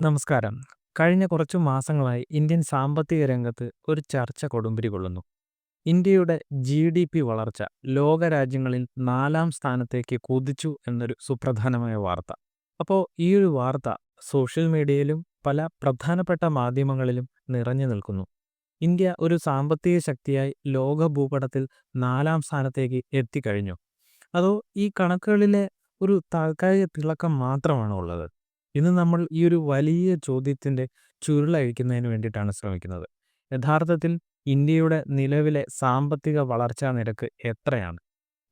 നമസ്കാരം. കഴിഞ്ഞ കുറച്ചു മാസങ്ങളായി ഇന്ത്യൻ സാമ്പത്തിക രംഗത്ത് ഒരു ചർച്ച കൊടുമ്പിരി കൊള്ളുന്നു. ഇന്ത്യയുടെ പി വളർച്ച ലോകരാജ്യങ്ങളിൽ നാലാം സ്ഥാനത്തേക്ക് കുതിച്ചു എന്നൊരു സുപ്രധാനമായ വാർത്ത. അപ്പോ ഈയൊരു വാർത്ത സോഷ്യൽ മീഡിയയിലും പല പ്രധാനപ്പെട്ട മാധ്യമങ്ങളിലും നിറഞ്ഞു നിൽക്കുന്നു. ഇന്ത്യ ഒരു സാമ്പത്തിക ശക്തിയായി ലോക ഭൂപടത്തിൽ നാലാം സ്ഥാനത്തേക്ക് എത്തിക്കഴിഞ്ഞു അതോ ഈ കണക്കുകളിലെ ഒരു താൽക്കാലിക തിളക്കം മാത്രമാണോ ഉള്ളത്? ഇന്ന് നമ്മൾ ഈ ഒരു വലിയ ചോദ്യത്തിന്റെ ചുരുളഴിക്കുന്നതിന് വേണ്ടിയിട്ടാണ് ശ്രമിക്കുന്നത്. യഥാർത്ഥത്തിൽ ഇന്ത്യയുടെ നിലവിലെ സാമ്പത്തിക വളർച്ചാ നിരക്ക് എത്രയാണ്?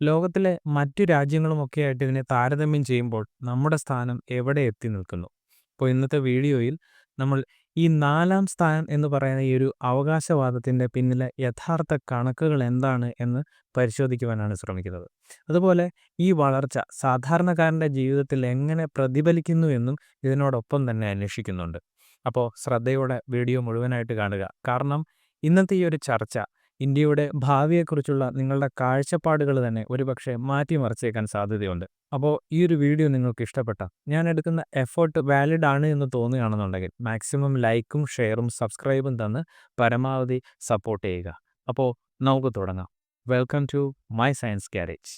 ലോകത്തിലെ മറ്റു രാജ്യങ്ങളുമൊക്കെയായിട്ട് ഇതിനെ താരതമ്യം ചെയ്യുമ്പോൾ നമ്മുടെ സ്ഥാനം എവിടെ എത്തി നിൽക്കുന്നു? അപ്പോൾ ഇന്നത്തെ വീഡിയോയിൽ നമ്മൾ ഈ നാലാം സ്ഥാനം എന്ന് പറയുന്ന ഈ ഒരു അവകാശവാദത്തിന്റെ പിന്നിലെ യഥാർത്ഥ കണക്കുകൾ എന്താണ് എന്ന് പരിശോധിക്കുവാനാണ് ശ്രമിക്കുന്നത്. അതുപോലെ ഈ വളർച്ച സാധാരണക്കാരന്റെ ജീവിതത്തിൽ എങ്ങനെ പ്രതിഫലിക്കുന്നു എന്നും ഇതിനോടൊപ്പം തന്നെ അന്വേഷിക്കുന്നുണ്ട്. അപ്പോൾ ശ്രദ്ധയോടെ വീഡിയോ മുഴുവനായിട്ട് കാണുക. കാരണം ഇന്നത്തെ ഈ ഒരു ചർച്ച ഇന്ത്യയുടെ ഭാവിയെക്കുറിച്ചുള്ള നിങ്ങളുടെ കാഴ്ചപ്പാടുകൾ തന്നെ ഒരുപക്ഷെ മാറ്റിമറിച്ചേക്കാൻ സാധ്യതയുണ്ട്. അപ്പോൾ ഈ ഒരു വീഡിയോ നിങ്ങൾക്ക് ഇഷ്ടപ്പെട്ട ഞാൻ എടുക്കുന്ന എഫേർട്ട് വാലിഡ് ആണ് എന്ന് തോന്നുകയാണെന്നുണ്ടെങ്കിൽ മാക്സിമം ലൈക്കും ഷെയറും സബ്സ്ക്രൈബും തന്ന് പരമാവധി സപ്പോർട്ട് ചെയ്യുക. അപ്പോൾ നമുക്ക് തുടങ്ങാം. Welcome to my science garage.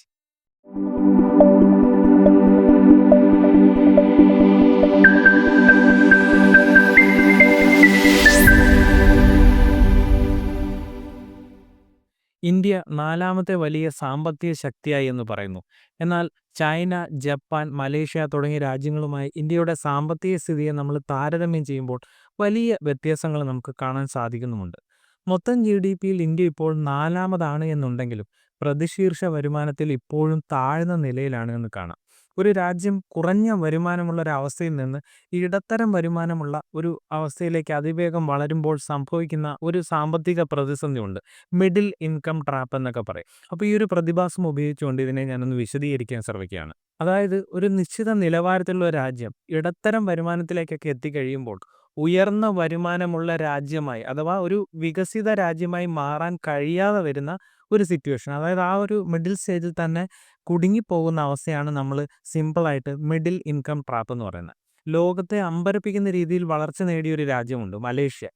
India നാലാമത്തെ വലിയ സാമ്പത്തിക ശക്തിയായി എന്ന് പറയുന്നു. എന്നാൽ ചൈന, ജപ്പാൻ, മലേഷ്യ തുടങ്ങിയ രാജ്യങ്ങളുമായി ഇന്ത്യയുടെ സാമ്പത്തിക സ്ഥിതിയെ നമ്മൾ താരതമ്യം ചെയ്യുമ്പോൾ വലിയ വ്യത്യാസങ്ങൾ നമുക്ക് കാണാൻ സാധിക്കുന്നുമുണ്ട്. മൊത്തം ജി ഡി പിയിൽ ഇന്ത്യ ഇപ്പോൾ നാലാമതാണ് എന്നുണ്ടെങ്കിലും പ്രതിശീർഷ വരുമാനത്തിൽ ഇപ്പോഴും താഴ്ന്ന നിലയിലാണ് എന്ന് കാണാം. ഒരു രാജ്യം കുറഞ്ഞ വരുമാനമുള്ള ഒരു അവസ്ഥയിൽ നിന്ന് ഇടത്തരം വരുമാനമുള്ള ഒരു അവസ്ഥയിലേക്ക് അതിവേഗം വളരുമ്പോൾ സംഭവിക്കുന്ന ഒരു സാമ്പത്തിക പ്രതിസന്ധിയുണ്ട്. മിഡിൽ ഇൻകം ട്രാപ്പ് എന്നൊക്കെ പറയും. അപ്പോൾ ഈ ഒരു പ്രതിഭാസം ഉപയോഗിച്ചുകൊണ്ട് ഇതിനെ ഞാനൊന്ന് വിശദീകരിക്കാൻ ശ്രമിക്കുകയാണ്. അതായത് ഒരു നിശ്ചിത നിലവാരത്തിലുള്ള രാജ്യം ഇടത്തരം വരുമാനത്തിലേക്കൊക്കെ എത്തിക്കഴിയുമ്പോൾ ഉയർന്ന വരുമാനമുള്ള രാജ്യമായി അഥവാ ഒരു വികസിത രാജ്യമായി മാറാൻ കഴിയാതെ വരുന്ന ഒരു സിറ്റുവേഷൻ. അതായത് ആ ഒരു മിഡിൽ സ്റ്റേജിൽ തന്നെ കുടുങ്ങിപ്പോകുന്ന അവസ്ഥയാണ് നമ്മൾ സിമ്പിളായിട്ട് മിഡിൽ ഇൻകം ട്രാപ്പ് എന്ന് പറയുന്നത്. ലോകത്തെ അമ്പരപ്പിക്കുന്ന രീതിയിൽ വളർച്ച നേടിയ ഒരു രാജ്യമുണ്ട് മലേഷ്യ.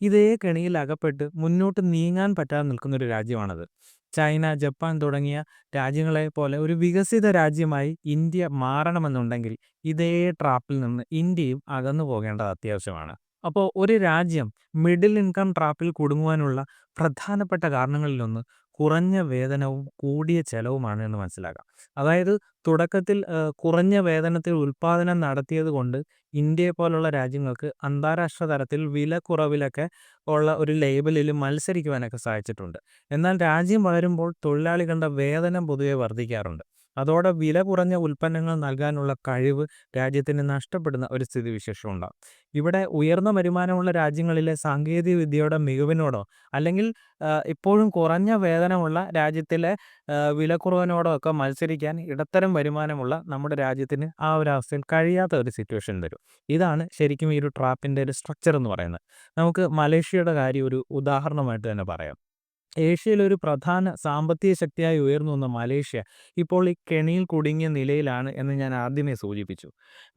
ഇതേ കെണിയിൽ അകപ്പെട്ട് മുന്നോട്ട് നീങ്ങാൻ പറ്റാതെ നിൽക്കുന്ന ഒരു രാജ്യമാണത്. ചൈന, ജപ്പാൻ തുടങ്ങിയ രാജ്യങ്ങളെ പോലെ ഒരു വികസിത രാജ്യമായി ഇന്ത്യ മാറണമെന്നുണ്ടെങ്കിൽ ഇതേ ട്രാപ്പിൽ നിന്ന് ഇന്ത്യയും അകന്നു പോകേണ്ടത് അത്യാവശ്യമാണ്. അപ്പോൾ ഒരു രാജ്യം മിഡിൽ ഇൻകം ട്രാപ്പിൽ കുടുങ്ങുവാനുള്ള പ്രധാനപ്പെട്ട കാരണങ്ങളിലൊന്ന് കുറഞ്ഞ വേതനവും കൂടിയ ചെലവുമാണ് എന്ന് മനസ്സിലാക്കാം. അതായത് തുടക്കത്തിൽ കുറഞ്ഞ വേതനത്തിൽ ഉൽപ്പാദനം നടത്തിയതുകൊണ്ട് ഇന്ത്യയെ പോലുള്ള രാജ്യങ്ങൾക്ക് അന്താരാഷ്ട്ര തലത്തിൽ വില കുറവിലൊക്കെ ഉള്ള ഒരു ലേബലിൽ മത്സരിക്കുവാനൊക്കെ സാധിച്ചിട്ടുണ്ട്. എന്നാൽ രാജ്യം വളരുമ്പോൾ തൊഴിലാളികളുടെ വേതനം പൊതുവെ വർദ്ധിക്കാറുണ്ട്. അതോടെ വില കുറഞ്ഞ ഉൽപ്പന്നങ്ങൾ നൽകാനുള്ള കഴിവ് രാജ്യത്തിന് നഷ്ടപ്പെടുന്ന ഒരു സ്ഥിതിവിശേഷം ഉണ്ടാകും. ഇവിടെ ഉയർന്ന വരുമാനമുള്ള രാജ്യങ്ങളിലെ സാങ്കേതിക വിദ്യയുടെ മികവിനോടോ അല്ലെങ്കിൽ ഇപ്പോഴും കുറഞ്ഞ വേതനമുള്ള രാജ്യത്തിലെ വിലക്കുറവിനോടോ ഒക്കെ മത്സരിക്കാൻ ഇടത്തരം വരുമാനമുള്ള നമ്മുടെ രാജ്യത്തിന് ആ ഒരു അവസ്ഥയിൽ കഴിയാത്ത ഒരു സിറ്റുവേഷൻ വരും. ഇതാണ് ശരിക്കും ഈ ഒരു ട്രാപ്പിന്റെ ഒരു സ്ട്രക്ചർ എന്ന് പറയുന്നത്. നമുക്ക് മലേഷ്യയുടെ കാര്യം ഒരു ഉദാഹരണമായിട്ട് തന്നെ പറയാം. ഏഷ്യയിലെ ഒരു പ്രധാന സാമ്പത്തിക ശക്തിയായി ഉയർന്നു വന്ന മലേഷ്യ ഇപ്പോൾ ഈ കെണിയിൽ കുടുങ്ങിയ നിലയിലാണ് എന്ന് ഞാൻ ആദ്യമേ സൂചിപ്പിച്ചു.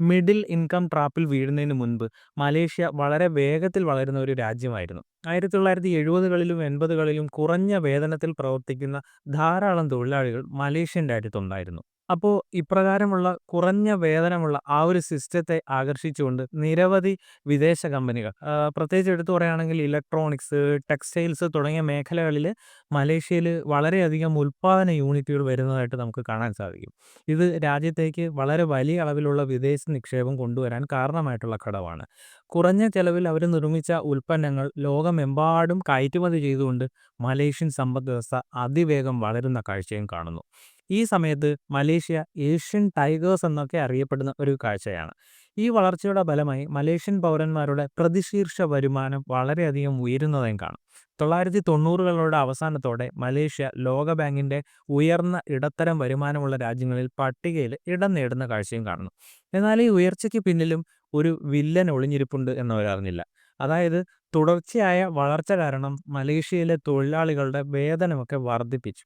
മിഡിൽ ഇൻകം ട്രാപ്പിൽ വീഴുന്നതിന് മുൻപ് മലേഷ്യ വളരെ വേഗത്തിൽ വളരുന്ന ഒരു രാജ്യമായിരുന്നു. 1970കളിലും 80കളിലും കുറഞ്ഞ വേതനത്തിൽ പ്രവർത്തിക്കുന്ന ധാരാളം തൊഴിലാളികൾ മലേഷ്യൻ രാജ്യത്തുണ്ടായിരുന്നു. അപ്പോൾ ഇപ്രകാരമുള്ള കുറഞ്ഞ വേതനമുള്ള ആ ഒരു സിസ്റ്റത്തെ ആകർഷിച്ചുകൊണ്ട് നിരവധി വിദേശ കമ്പനികൾ പ്രത്യേകിച്ച് എടുത്തു പറയുകയാണെങ്കിൽ ഇലക്ട്രോണിക്സ്, ടെക്സ്റ്റൈൽസ് തുടങ്ങിയ മേഖലകളിൽ മലേഷ്യയിൽ വളരെയധികം ഉൽപ്പാദന യൂണിറ്റുകൾ വരുന്നതായിട്ട് നമുക്ക് കാണാൻ സാധിക്കും. ഇത് രാജ്യത്തേക്ക് വളരെ വലിയ അളവിലുള്ള വിദേശ നിക്ഷേപം കൊണ്ടുവരാൻ കാരണമായിട്ടുള്ള ഘടകമാണ്. കുറഞ്ഞ ചെലവിൽ അവർ നിർമ്മിച്ച ഉൽപ്പന്നങ്ങൾ ലോകമെമ്പാടും കയറ്റുമതി ചെയ്തുകൊണ്ട് മലേഷ്യൻ സമ്പദ്‌വ്യവസ്ഥ അതിവേഗം വളരുന്ന കാഴ്ചയും കാണുന്നു. ഈ സമയത്ത് മലേഷ്യ ഏഷ്യൻ ടൈഗേഴ്സ് എന്നൊക്കെ അറിയപ്പെടുന്ന ഒരു കാഴ്ചയാണ്. ഈ വളർച്ചയുടെ ഫലമായി മലേഷ്യൻ പൗരന്മാരുടെ പ്രതിശീർഷ വരുമാനം വളരെയധികം ഉയരുന്നതായും കാണാം. 1990കളുടെ അവസാനത്തോടെ മലേഷ്യ ലോകബാങ്കിന്റെ ഉയർന്ന ഇടത്തരം വരുമാനമുള്ള രാജ്യങ്ങളിൽ പട്ടികയിൽ ഇടം നേടുന്ന കാഴ്ചയും കാണുന്നു. എന്നാൽ ഈ ഉയർച്ചയ്ക്ക് പിന്നിലും ഒരു വില്ലൻ ഒളിഞ്ഞിരിപ്പുണ്ട് എന്നവരറിഞ്ഞില്ല. അതായത് തുടർച്ചയായ വളർച്ച കാരണം മലേഷ്യയിലെ തൊഴിലാളികളുടെ വേതനമൊക്കെ വർദ്ധിപ്പിച്ചു.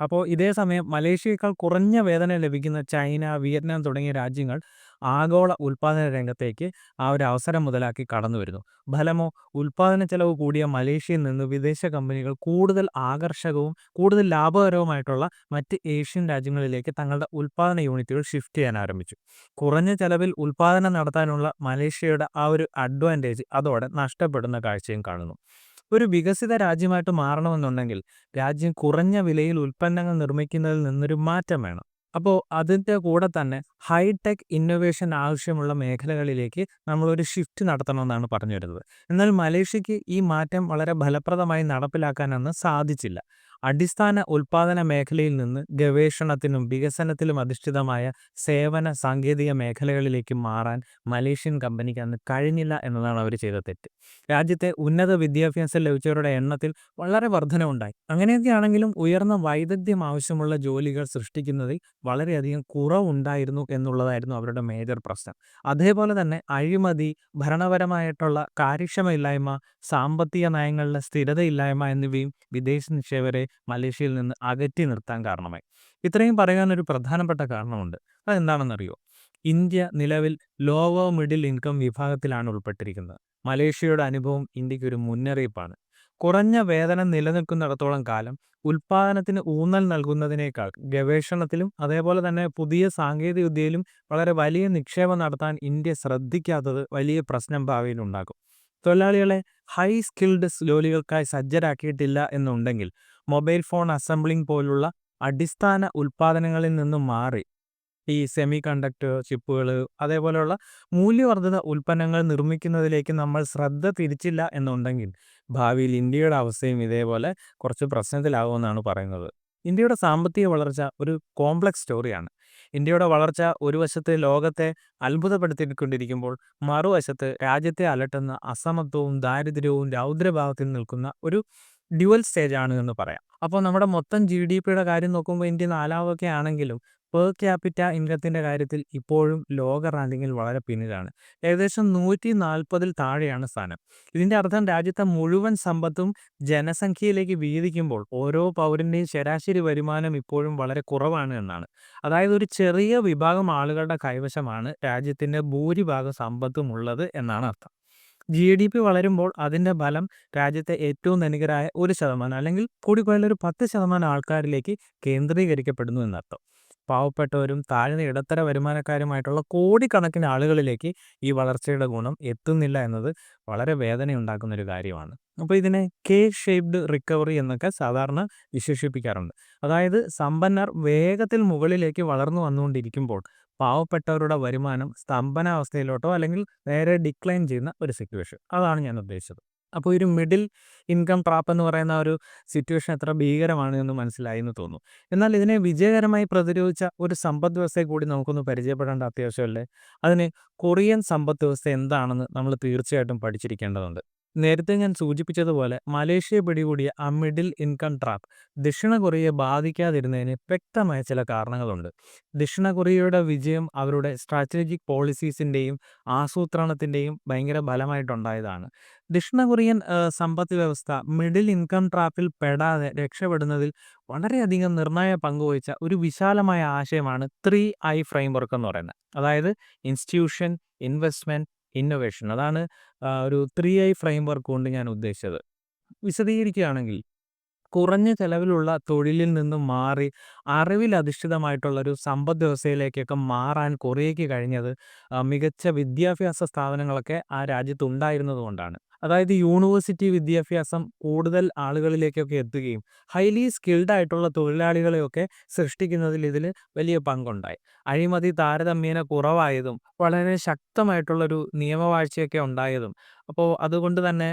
അപ്പോൾ ഇതേ സമയം മലേഷ്യയേക്കാൾ കുറഞ്ഞ വേതനം ലഭിക്കുന്ന ചൈന, വിയറ്റ്നാം തുടങ്ങിയ രാജ്യങ്ങൾ ആഗോള ഉൽപ്പാദന രംഗത്തേക്ക് ആ ഒരു അവസരം മുതലാക്കി കടന്നു വരുന്നു. ഫലമോ ഉൽപ്പാദന ചെലവ് കൂടിയ മലേഷ്യയിൽ നിന്ന് വിദേശ കമ്പനികൾ കൂടുതൽ ആകർഷകവും കൂടുതൽ ലാഭകരവുമായിട്ടുള്ള മറ്റ് ഏഷ്യൻ രാജ്യങ്ങളിലേക്ക് തങ്ങളുടെ ഉൽപ്പാദന യൂണിറ്റുകൾ ഷിഫ്റ്റ് ചെയ്യാൻ ആരംഭിച്ചു. കുറഞ്ഞ ചെലവിൽ ഉൽപ്പാദനം നടത്താനുള്ള മലേഷ്യയുടെ ആ ഒരു അഡ്വാന്റേജ് അതോടെ നഷ്ടപ്പെടുന്ന കാഴ്ചയും കാണുന്നു. ഒരു വികസിത രാജ്യമായിട്ട് മാറണമെന്നുണ്ടെങ്കിൽ രാജ്യം കുറഞ്ഞ വിലയിൽ ഉൽപ്പന്നങ്ങൾ നിർമ്മിക്കുന്നതിൽ നിന്നൊരു മാറ്റം വേണം. അപ്പോൾ അതിന്റെ കൂടെ തന്നെ ഹൈടെക് ഇന്നൊവേഷൻ ആവശ്യമുള്ള മേഖലകളിലേക്ക് നമ്മളൊരു ഷിഫ്റ്റ് നടത്തണമെന്നാണ് പറഞ്ഞു വരുന്നത്. എന്നാൽ മലേഷ്യക്ക് ഈ മാറ്റം വളരെ ഫലപ്രദമായി നടപ്പിലാക്കാനൊന്നും സാധിച്ചില്ല. അടിസ്ഥാന ഉൽപ്പാദന മേഖലയിൽ നിന്ന് ഗവേഷണത്തിനും വികസനത്തിലും അധിഷ്ഠിതമായ സേവന സാങ്കേതിക മേഖലകളിലേക്ക് മാറാൻ മലേഷ്യൻ കമ്പനിക്ക് അന്ന് കഴിഞ്ഞില്ല എന്നതാണ് അവർ ചെയ്ത തെറ്റ്. രാജ്യത്തെ ഉന്നത വിദ്യാഭ്യാസം ലഭിച്ചവരുടെ എണ്ണത്തിൽ വളരെ വർധനവുണ്ടായി. അങ്ങനെയൊക്കെയാണെങ്കിലും ഉയർന്ന വൈദഗ്ധ്യം ആവശ്യമുള്ള ജോലികൾ സൃഷ്ടിക്കുന്നതിൽ വളരെയധികം കുറവുണ്ടായിരുന്നു എന്നുള്ളതായിരുന്നു അവരുടെ മേജർ പ്രശ്നം. അതേപോലെ തന്നെ അഴിമതി ഭരണപരമായിട്ടുള്ള കാര്യക്ഷമയില്ലായ്മ സാമ്പത്തിക നയങ്ങളിലെ സ്ഥിരതയില്ലായ്മ എന്നിവയും വിദേശ നിക്ഷേപരെ മലേഷ്യയിൽ നിന്ന് അകറ്റി നിർത്താൻ കാരണമായി. ഇത്രയും പറയാനൊരു പ്രധാനപ്പെട്ട കാരണമുണ്ട്. അതെന്താണെന്നറിയോ? ഇന്ത്യ നിലവിൽ ലോവർ മിഡിൽ ഇൻകം വിഭാഗത്തിലാണ് ഉൾപ്പെട്ടിരിക്കുന്നത്. മലേഷ്യയുടെ അനുഭവം ഇന്ത്യയ്ക്ക് ഒരു മുന്നറിയിപ്പാണ്. കുറഞ്ഞ വേതനം നിലനിൽക്കുന്നിടത്തോളം കാലം ഉൽപാദനത്തിന് ഊന്നൽ നൽകുന്നതിനേക്കാൾ ഗവേഷണത്തിലും അതേപോലെ തന്നെ പുതിയ സാങ്കേതിക വിദ്യയിലും വളരെ വലിയ നിക്ഷേപം നടത്താൻ ഇന്ത്യ ശ്രദ്ധിക്കാത്തത് വലിയ പ്രശ്നം ഭാവിയിൽ ഉണ്ടാക്കും. തൊഴിലാളികളെ ഹൈ സ്കിൽഡ് ജോലികൾക്കായി സജ്ജരാക്കിയിട്ടില്ല എന്നുണ്ടെങ്കിൽ മൊബൈൽ ഫോൺ അസംബ്ലിംഗ് പോലുള്ള അടിസ്ഥാന ഉൽപ്പാദനങ്ങളിൽ നിന്നും മാറി. ഈ സെമി കണ്ടക്ടർ ചിപ്പുകൾ അതേപോലെയുള്ള മൂല്യവർദ്ധിത ഉൽപ്പന്നങ്ങൾ നിർമ്മിക്കുന്നതിലേക്ക് നമ്മൾ ശ്രദ്ധ തിരിച്ചില്ല എന്നുണ്ടെങ്കിൽ ഭാവിയിൽ ഇന്ത്യയുടെ അവസ്ഥയും ഇതേപോലെ കുറച്ച് പ്രശ്നത്തിലാകുമെന്നാണ് പറയുന്നത്. ഇന്ത്യയുടെ സാമ്പത്തിക വളർച്ച ഒരു കോംപ്ലക്സ് സ്റ്റോറിയാണ്. ഇന്ത്യയുടെ വളർച്ച ഒരു വശത്ത് ലോകത്തെ അത്ഭുതപ്പെടുത്തിക്കൊണ്ടിരിക്കുമ്പോൾ മറുവശത്ത് രാജ്യത്തെ അലട്ടുന്ന അസമത്വവും ദാരിദ്ര്യവും രൗദ്രഭാവത്തിൽ നിൽക്കുന്ന ഒരു ഡ്യുവൽ സ്റ്റേജ് ആണ് എന്ന് പറയാം. അപ്പോൾ നമ്മുടെ മൊത്തം ജി ഡി പിയുടെ കാര്യം നോക്കുമ്പോൾ ഇന്ത്യ നാലാമൊക്കെ ആണെങ്കിലും പെർ ക്യാപിറ്റ ഇൻകത്തിന്റെ കാര്യത്തിൽ ഇപ്പോഴും ലോക റാങ്കിങ്ങിൽ വളരെ പിന്നിലാണ്. ഏകദേശം നൂറ്റി നാൽപ്പതിൽ താഴെയാണ് സ്ഥാനം. ഇതിന്റെ അർത്ഥം രാജ്യത്തെ മുഴുവൻ സമ്പത്തും ജനസംഖ്യയിലേക്ക് വീതിക്കുമ്പോൾ ഓരോ പൗരന്റെയും ശരാശരി വരുമാനം ഇപ്പോഴും വളരെ കുറവാണ് എന്നാണ്. അതായത് ഒരു ചെറിയ വിഭാഗം ആളുകളുടെ കൈവശമാണ് രാജ്യത്തിന്റെ ഭൂരിഭാഗം സമ്പത്തും ഉള്ളത് എന്നാണ് അർത്ഥം. ജി ഡി പി വളരുമ്പോൾ അതിന്റെ ഫലം രാജ്യത്തെ ഏറ്റവും ധനികരായ ഒരു ശതമാനം അല്ലെങ്കിൽ കൂടിപ്പോയാൽ ഒരു പത്ത് ശതമാനം ആൾക്കാരിലേക്ക് കേന്ദ്രീകരിക്കപ്പെടുന്നു എന്നർത്ഥം. പാവപ്പെട്ടവരും താഴ്ന്ന ഇടത്തര വരുമാനക്കാരുമായിട്ടുള്ള കോടിക്കണക്കിന് ആളുകളിലേക്ക് ഈ വളർച്ചയുടെ ഗുണം എത്തുന്നില്ല എന്നത് വളരെ വേദനയുണ്ടാക്കുന്ന ഒരു കാര്യമാണ്. അപ്പോൾ ഇതിനെ കെ ഷേപ്ഡ് റിക്കവറി എന്നൊക്കെ സാധാരണ വിശേഷിപ്പിക്കാറുണ്ട്. അതായത് സമ്പന്നർ വേഗത്തിൽ മുകളിലേക്ക് വളർന്നു വന്നുകൊണ്ടിരിക്കുമ്പോൾ പാവപ്പെട്ടവരുടെ വരുമാനം സ്തംഭനാവസ്ഥയിലോട്ടോ അല്ലെങ്കിൽ നേരെ ഡിക്ലൈൻ ചെയ്യുന്ന ഒരു സിറ്റുവേഷൻ അതാണ് ഞാൻ ഉദ്ദേശിച്ചത്. അപ്പോൾ ഒരു മിഡിൽ ഇൻകം ട്രാപ്പ് എന്ന് പറയുന്ന ഒരു സിറ്റുവേഷൻ എത്ര ഭീകരമാണ് എന്ന് മനസ്സിലായി എന്ന് തോന്നുന്നു. എന്നാൽ ഇതിനെ വിജയകരമായി പ്രതിരോധിച്ച ഒരു സമ്പദ് വ്യവസ്ഥയെ കൂടി നമുക്കൊന്ന് പരിചയപ്പെടേണ്ട അത്യാവശ്യമല്ലേ? അതിന് കൊറിയൻ സമ്പദ് വ്യവസ്ഥ എന്താണെന്ന് നമ്മൾ തീർച്ചയായിട്ടും പഠിച്ചിരിക്കേണ്ടതുണ്ട്. നേരത്തെ ഞാൻ സൂചിപ്പിച്ചതുപോലെ മലേഷ്യ പിടികൂടിയ ആ മിഡിൽ ഇൻകം ട്രാപ്പ് ദക്ഷിണ കൊറിയയെ ബാധിക്കാതിരുന്നതിന് വ്യക്തമായ ചില കാരണങ്ങളുണ്ട്. ദക്ഷിണ കൊറിയയുടെ വിജയം അവരുടെ സ്ട്രാറ്റജിക് പോളിസീസിന്റെയും ആസൂത്രണത്തിന്റെയും ഭയങ്കര ഫലമായിട്ടുണ്ടായതാണ്. ദക്ഷിണ കൊറിയൻ സമ്പദ് വ്യവസ്ഥ മിഡിൽ ഇൻകം ട്രാപ്പിൽ പെടാതെ രക്ഷപ്പെടുന്നതിൽ വളരെയധികം നിർണായക പങ്കുവഹിച്ച ഒരു വിശാലമായ ആശയമാണ് ത്രീ ഐ ഫ്രെയിംവർക്ക് എന്ന് പറയുന്നത്. അതായത് ഇൻസ്റ്റിറ്റ്യൂഷൻ ഇൻവെസ്റ്റ്മെന്റ് ഇന്നൊവേഷൻ അതാണ് ഒരു ത്രീ ഐ ഫ്രെയിം വർക്ക് കൊണ്ട് ഞാൻ ഉദ്ദേശിച്ചത്. വിശദീകരിക്കുകയാണെങ്കിൽ കുറഞ്ഞ ചെലവിലുള്ള തൊഴിലിൽ നിന്നും മാറി അറിവിൽ അധിഷ്ഠിതമായിട്ടുള്ള ഒരു സമ്പദ് വ്യവസ്ഥയിലേക്കൊക്കെ മാറാൻ കൊറിയയ്ക്ക് കഴിഞ്ഞത് മികച്ച വിദ്യാഭ്യാസ സ്ഥാപനങ്ങളൊക്കെ ആ രാജ്യത്ത് കൊണ്ടാണ്. അതായത് യൂണിവേഴ്സിറ്റി വിദ്യാഭ്യാസം കൂടുതൽ ആളുകളിലേക്കൊക്കെ എത്തുകയും ഹൈലി സ്കിൽഡ് ആയിട്ടുള്ള തൊഴിലാളികളെയൊക്കെ സൃഷ്ടിക്കുന്നതിൽ ഇതിൽ വലിയ പങ്കുണ്ടായി. അഴിമതി താരതമ്യേന കുറവായതും വളരെ ശക്തമായിട്ടുള്ളൊരു നിയമവാഴ്ചയൊക്കെ ഉണ്ടായതും അപ്പോൾ അതുകൊണ്ട് തന്നെ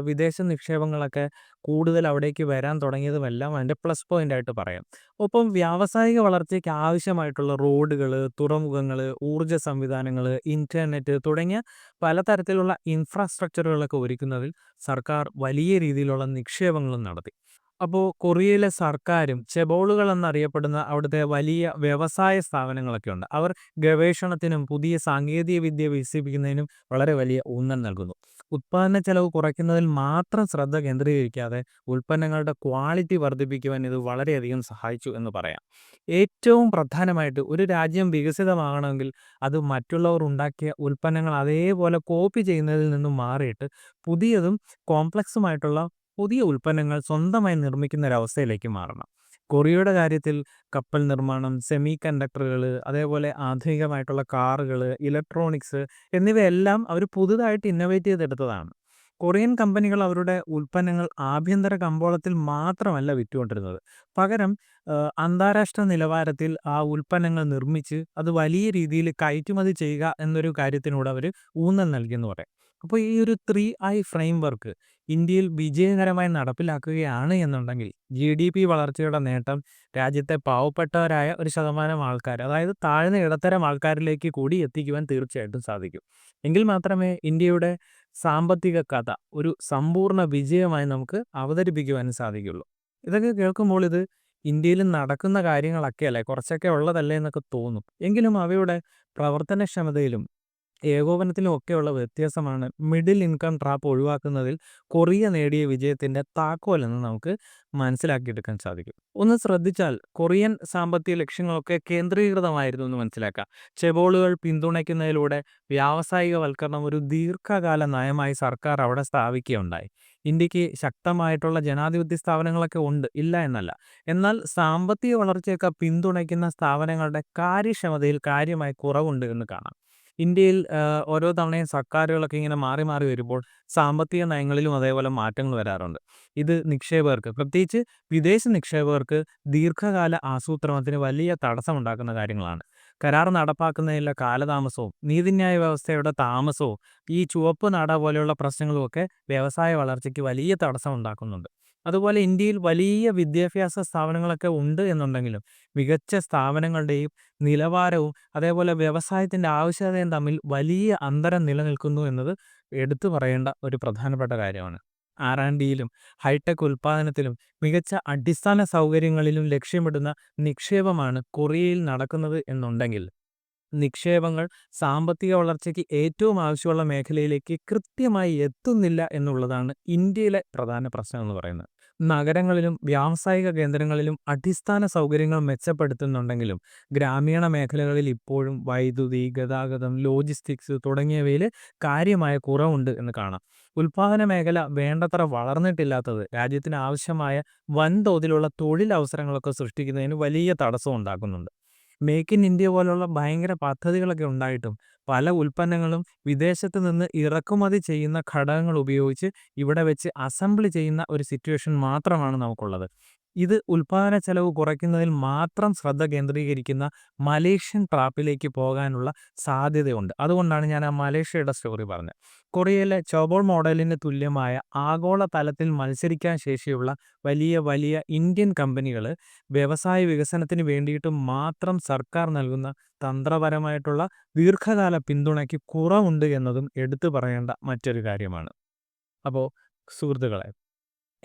വിദേശ നിക്ഷേപങ്ങളൊക്കെ കൂടുതൽ അവിടേക്ക് വരാൻ തുടങ്ങിയതുമെല്ലാം അതിന്റെ പ്ലസ് പോയിന്റ് ആയിട്ട് പറയാം. ഒപ്പം വ്യാവസായിക വളർച്ചയ്ക്ക് ആവശ്യമായിട്ടുള്ള റോഡുകൾ തുറമുഖങ്ങൾ ഊർജ സംവിധാനങ്ങൾ ഇന്റർനെറ്റ് തുടങ്ങിയ പലതരത്തിലുള്ള ഇൻഫ്രാസ്ട്രക്ചറുകളൊക്കെ ഒരുക്കുന്നതിൽ സർക്കാർ വലിയ രീതിയിലുള്ള നിക്ഷേപങ്ങളും നടത്തി. അപ്പോൾ കൊറിയയിലെ സർക്കാരും ചെബോളുകൾ എന്നറിയപ്പെടുന്ന അവിടുത്തെ വലിയ വ്യവസായ സ്ഥാപനങ്ങളൊക്കെ ഉണ്ട്. അവർ ഗവേഷണത്തിനും പുതിയ സാങ്കേതിക വിദ്യ വികസിപ്പിക്കുന്നതിനും വളരെ വലിയ ഊന്നൽ നൽകുന്നു. ഉത്പാദന ചെലവ് കുറയ്ക്കുന്നതിൽ മാത്രം ശ്രദ്ധ കേന്ദ്രീകരിക്കാതെ ഉൽപ്പന്നങ്ങളുടെ ക്വാളിറ്റി വർദ്ധിപ്പിക്കുവാൻ ഇത് വളരെയധികം സഹായിച്ചു എന്ന് പറയാം. ഏറ്റവും പ്രധാനമായിട്ട് ഒരു രാജ്യം വികസിതമാകണമെങ്കിൽ അത് മറ്റുള്ളവർ ഉണ്ടാക്കിയ ഉൽപ്പന്നങ്ങൾ അതേപോലെ കോപ്പി ചെയ്യുന്നതിൽ നിന്നും മാറിയിട്ട് പുതിയതും കോംപ്ലക്സുമായിട്ടുള്ള പുതിയ ഉൽപ്പന്നങ്ങൾ സ്വന്തമായി നിർമ്മിക്കുന്ന ഒരവസ്ഥയിലേക്ക് മാറണം. കൊറിയയുടെ കാര്യത്തിൽ കപ്പൽ നിർമ്മാണം സെമി കണ്ടക്ടറുകൾ അതേപോലെ ആധുനികമായിട്ടുള്ള കാറുകൾ ഇലക്ട്രോണിക്സ് എന്നിവയെല്ലാം അവർ പുതുതായിട്ട് ഇന്നോവേറ്റ് ചെയ്തെടുത്തതാണ്. കൊറിയൻ കമ്പനികൾ അവരുടെ ഉൽപ്പന്നങ്ങൾ ആഭ്യന്തര കമ്പോളത്തിൽ മാത്രമല്ല വിറ്റുകൊണ്ടിരുന്നത്. പകരം അന്താരാഷ്ട്ര നിലവാരത്തിൽ ആ ഉൽപ്പന്നങ്ങൾ നിർമ്മിച്ച് അത് വലിയ രീതിയിൽ കയറ്റുമതി ചെയ്യുക എന്നൊരു കാര്യത്തിനോട് അവർ ഊന്നൽ നൽകിയെന്ന് പറയാം. അപ്പോൾ ഈ ഒരു ത്രീ ഐ ഫ്രെയിം വർക്ക് ഇന്ത്യയിൽ വിജയകരമായി നടപ്പിലാക്കുകയാണ് എന്നുണ്ടെങ്കിൽ ജി ഡി പി വളർച്ചയുടെ നേട്ടം രാജ്യത്തെ പാവപ്പെട്ടവരായ ഒരു ശതമാനം ആൾക്കാർ അതായത് താഴ്ന്ന ഇടത്തരം ആൾക്കാരിലേക്ക് കൂടി എത്തിക്കുവാൻ തീർച്ചയായിട്ടും സാധിക്കും. എങ്കിൽ മാത്രമേ ഇന്ത്യയുടെ സാമ്പത്തിക കഥ ഒരു സമ്പൂർണ വിജയമായി നമുക്ക് അവതരിപ്പിക്കുവാനും സാധിക്കുള്ളൂ. ഇതൊക്കെ കേൾക്കുമ്പോൾ ഇത് ഇന്ത്യയിൽ നടക്കുന്ന കാര്യങ്ങളൊക്കെ അല്ലേ? കുറച്ചൊക്കെ ഉള്ളതല്ലേ എന്നൊക്കെ തോന്നും. എങ്കിലും അവയുടെ പ്രവർത്തനക്ഷമതയിലും ഏകോപനത്തിലും ഒക്കെയുള്ള വ്യത്യാസമാണ് മിഡിൽ ഇൻകം ട്രാപ്പ് ഒഴിവാക്കുന്നതിൽ കൊറിയ നേടിയ വിജയത്തിന്റെ താക്കോലെന്ന് നമുക്ക് മനസ്സിലാക്കിയെടുക്കാൻ സാധിക്കും. ഒന്ന് ശ്രദ്ധിച്ചാൽ കൊറിയൻ സാമ്പത്തിക ലക്ഷ്യങ്ങളൊക്കെ കേന്ദ്രീകൃതമായിരുന്നു എന്ന് മനസ്സിലാക്കാം. ചെബോളുകൾ പിന്തുണയ്ക്കുന്നതിലൂടെ വ്യാവസായികവൽക്കരണം ഒരു ദീർഘകാല നയമായി സർക്കാർ അവിടെ സ്ഥാപിക്കുകയുണ്ടായി. ഇന്ത്യയ്ക്ക് ശക്തമായിട്ടുള്ള ജനാധിപത്യ സ്ഥാപനങ്ങളൊക്കെ ഉണ്ട് ഇല്ല എന്നല്ല. എന്നാൽ സാമ്പത്തിക വളർച്ചയൊക്കെ പിന്തുണയ്ക്കുന്ന സ്ഥാപനങ്ങളുടെ കാര്യക്ഷമതയിൽ കാര്യമായി കുറവുണ്ട് എന്ന് കാണാം. ഇന്ത്യയിൽ ഓരോ തവണയും സർക്കാരുകളൊക്കെ ഇങ്ങനെ മാറി മാറി വരുമ്പോൾ സാമ്പത്തിക നയങ്ങളിലും അതേപോലെ മാറ്റങ്ങൾ വരാറുണ്ട്. ഇത് നിക്ഷേപകർക്ക് പ്രത്യേകിച്ച് വിദേശ നിക്ഷേപകർക്ക് ദീർഘകാല ആസൂത്രണത്തിന് വലിയ തടസ്സമുണ്ടാക്കുന്ന കാര്യങ്ങളാണ്. കരാർ നടപ്പാക്കുന്നതിലെ കാലതാമസവും നീതിന്യായ വ്യവസ്ഥയുടെ താമസവും ഈ ചുവപ്പ് നാട പോലെയുള്ള പ്രശ്നങ്ങളുമൊക്കെ വ്യവസായ വളർച്ചയ്ക്ക് വലിയ തടസ്സമുണ്ടാക്കുന്നുണ്ട്. അതുപോലെ ഇന്ത്യയിൽ വലിയ വിദ്യാഭ്യാസ സ്ഥാപനങ്ങളൊക്കെ ഉണ്ട് എന്നുണ്ടെങ്കിലും മികച്ച സ്ഥാപനങ്ങളുടെയും നിലവാരവും അതേപോലെ വ്യവസായത്തിന്റെ ആവശ്യകതയും തമ്മിൽ വലിയ അന്തരം നിലനിൽക്കുന്നു എന്നത് എടുത്തു പറയേണ്ട ഒരു പ്രധാനപ്പെട്ട കാര്യമാണ്. ആർ ഹൈടെക് ഉൽപ്പാദനത്തിലും മികച്ച അടിസ്ഥാന സൗകര്യങ്ങളിലും ലക്ഷ്യമിടുന്ന നിക്ഷേപമാണ് കൊറിയയിൽ നടക്കുന്നത് എന്നുണ്ടെങ്കിൽ നിക്ഷേപങ്ങൾ സാമ്പത്തിക വളർച്ചയ്ക്ക് ഏറ്റവും ആവശ്യമുള്ള മേഖലയിലേക്ക് കൃത്യമായി എത്തുന്നില്ല എന്നുള്ളതാണ് ഇന്ത്യയിലെ പ്രധാന പ്രശ്നം എന്ന് പറയുന്നത്. നഗരങ്ങളിലും വ്യാവസായിക കേന്ദ്രങ്ങളിലും അടിസ്ഥാന സൗകര്യങ്ങൾ മെച്ചപ്പെടുത്തുന്നുണ്ടെങ്കിലും ഗ്രാമീണ മേഖലകളിൽ ഇപ്പോഴും വൈദ്യുതി ഗതാഗതം ലോജിസ്റ്റിക്സ് തുടങ്ങിയവയിൽ കാര്യമായ കുറവുണ്ട് എന്ന് കാണാം. ഉൽപാദന മേഖല വേണ്ടത്ര വളർന്നിട്ടില്ലാത്തത് രാജ്യത്തിന് ആവശ്യമായ വൻതോതിലുള്ള തൊഴിലവസരങ്ങളൊക്കെ സൃഷ്ടിക്കുന്നതിന് വലിയ തടസ്സം ഉണ്ടാക്കുന്നുണ്ട്. മേക്ക് ഇൻ ഇന്ത്യ പോലുള്ള ഭയങ്കര പദ്ധതികളൊക്കെ ഉണ്ടായിട്ടും പല ഉൽപ്പന്നങ്ങളും വിദേശത്ത് നിന്ന് ഇറക്കുമതി ചെയ്യുന്ന ഘടകങ്ങൾ ഉപയോഗിച്ച് ഇവിടെ വെച്ച് അസംബിൾ ചെയ്യുന്ന ഒരു സിറ്റുവേഷൻ മാത്രമാണ് നമുക്കുള്ളത്. ഇത് ഉൽപാദന ചെലവ് കുറയ്ക്കുന്നതിൽ മാത്രം ശ്രദ്ധ കേന്ദ്രീകരിക്കുന്ന മലേഷ്യൻ ട്രാപ്പിലേക്ക് പോകാനുള്ള സാധ്യതയുണ്ട്. അതുകൊണ്ടാണ് ഞാൻ ആ മലേഷ്യയുടെ സ്റ്റോറി പറഞ്ഞത്. കൊറിയയിലെ ചോബോൾ മോഡലിന് തുല്യമായ ആഗോള തലത്തിൽ മത്സരിക്കാൻ ശേഷിയുള്ള വലിയ വലിയ ഇന്ത്യൻ കമ്പനികൾ വ്യവസായ വികസനത്തിന് വേണ്ടിയിട്ട് മാത്രം സർക്കാർ നൽകുന്ന തന്ത്രപരമായിട്ടുള്ള ദീർഘകാല പിന്തുണയ്ക്ക് കുറവുണ്ട് എന്നതും എടുത്തു പറയേണ്ട മറ്റൊരു കാര്യമാണ്. അപ്പോൾ സുഹൃത്തുക്കളെ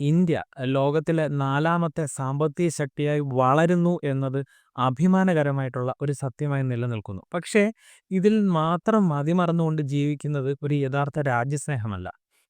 ഇന്ത്യ ലോകത്തിലെ നാലാമത്തെ സാമ്പത്തിക ശക്തിയായി വളരുന്നു എന്നത് അഭിമാനകരമായിട്ടുള്ള ഒരു സത്യമായി നിലനിൽക്കുന്നു. പക്ഷേ ഇതിൽ മാത്രം മതിമറന്നുകൊണ്ട് ജീവിക്കുന്നത് ഒരു യഥാർത്ഥ രാജ്യസ്നേഹമല്ല.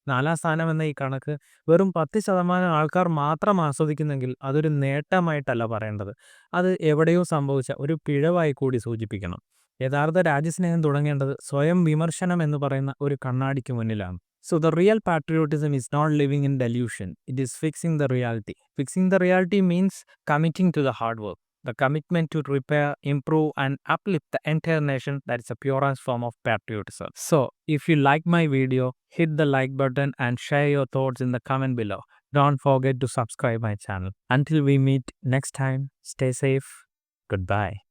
നാലാം സ്ഥാനം എന്ന ഈ കണക്ക് വെറും പത്ത് ശതമാനം ആൾക്കാർ മാത്രം ആസ്വദിക്കുന്നെങ്കിൽ അതൊരു നേട്ടമായിട്ടല്ല പറയേണ്ടത്. അത് എവിടെയോ സംഭവിച്ച ഒരു പിഴവായി കൂടി സൂചിപ്പിക്കണം. യഥാർത്ഥ രാജ്യസ്നേഹം തുടങ്ങേണ്ടത് സ്വയം വിമർശനം എന്ന് പറയുന്ന ഒരു കണ്ണാടിക്ക് മുന്നിലാണ്. So the real patriotism is not living in delusion, it is fixing the reality. Fixing the reality means committing to the hard work, the commitment to repair, improve, and uplift the entire nation. That is the purest form of patriotism. So if you like my video, hit the like button and share your thoughts in the comment below. Don't forget to subscribe my channel. Until we meet next time, stay safe. Goodbye.